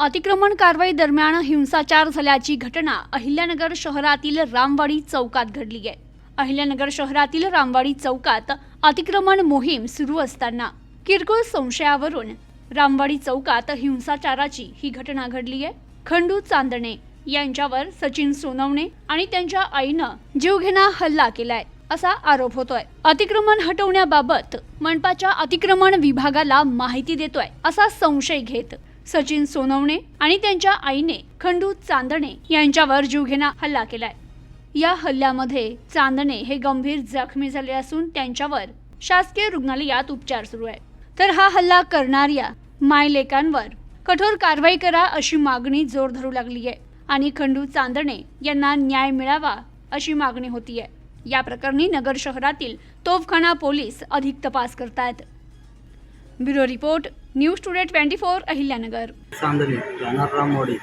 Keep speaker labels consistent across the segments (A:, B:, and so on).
A: अतिक्रमण कारवाई दरम्यान हिंसाचार झाल्याची घटना अहिल्यानगर शहरातील रामवाडी चौकात घडली आहे. अहिल्यानगर शहरातील रामवाडी चौकात अतिक्रमण मोहीम सुरू असताना किरकोळ संशयावरून रामवाडी चौकात हिंसाचाराची ही घटना घडली आहे. खंडू चांदणे यांच्यावर सचिन सोनवणे आणि त्यांच्या आईनं जीवघेणा हल्ला केलाय असा आरोप होतोय. अतिक्रमण हटवण्याबाबत मनपाच्या अतिक्रमण विभागाला माहिती देतोय असा संशय घेत सचिन सोनवणे आणि त्यांच्या आईने खंडू चांदणे यांच्यावर जीवघेणा हल्ला केलाय. या हल्ल्यामध्ये चांदणे हे गंभीर जखमी झाले असून त्यांच्यावर शासकीय रुग्णालयात उपचार सुरू आहे तर हा हल्ला करणाऱ्या मायलेकांवर कठोर कारवाई करा अशी मागणी जोर धरू लागली आहे आणि खंडू चांदणे यांना न्याय मिळावा अशी मागणी होती आहे. या प्रकरणी नगर शहरातील तोफखाना पोलीस अधिक तपास करतायत. Bureau report news today twenty four Ahilyanagar.
B: Chandane राहणार रामवाडी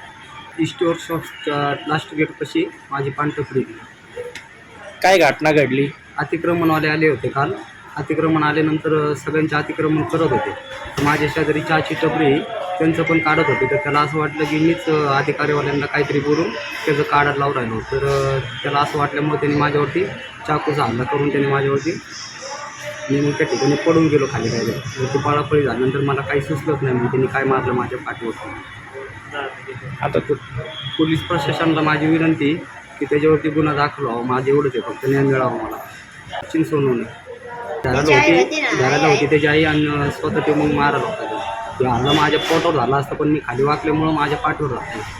B: ईस्टोर शॉपच्या लास्ट गेटपाशी माझी पानटपरी
C: काय घटना घडली?
B: अतिक्रमणवाले आले होते काल. अतिक्रमण आल्यानंतर सगळ्यांचे अतिक्रमण करत होते. तर माझ्या शेजारी चहाची टपरी त्यांचं पण काढत होते. तर त्याला असं वाटलं की मीच अधिकारीवाल्यांना काहीतरी बोलून त्याचं काढत लावून राहिलो तर त्याला असं वाटल्यामुळे त्यांनी माझ्यावरती चाकूचा हल्ला करून त्यांनी माझ्यावरती मी मग त्या ठिकाणी पडून गेलो खाली काय मग ती पळापळी झाल्यानंतर मला काही सुचलंच नाही मग त्यांनी काय मारलं माझ्या पाठीवर.
C: आता तू
B: पोलीस प्रशासनाला माझी विनंती की त्याच्यावरती गुन्हा दाखल व्हावा माझे एवढंच आहे फक्त न्याय मिळावा मला. सचिन सोनवणे. घराला होती घराला होती त्याची आई आणि स्वतः ते मग मारायला होता. ते हल्ला माझ्या पोटावर झाला असता पण मी खाली वाकल्यामुळं माझ्या पाठीवर राहते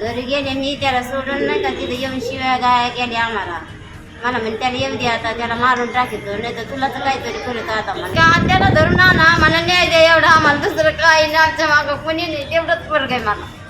D: घरी गेले मी त्याला सोडून नाही का तिथे येऊन शिव्या गाया केल्या आम्हाला. मला म्हणे त्याला येऊ दे आता त्याला मारून टाकतो नाही तर तुला तर काहीतरी करत आता मला त्याला धरून आणा मला न्याय द्या एवढं आम्हाला दुसरं काही नाही आमच्या मागं कोणी नाही तेवढंच फरक आहे मला.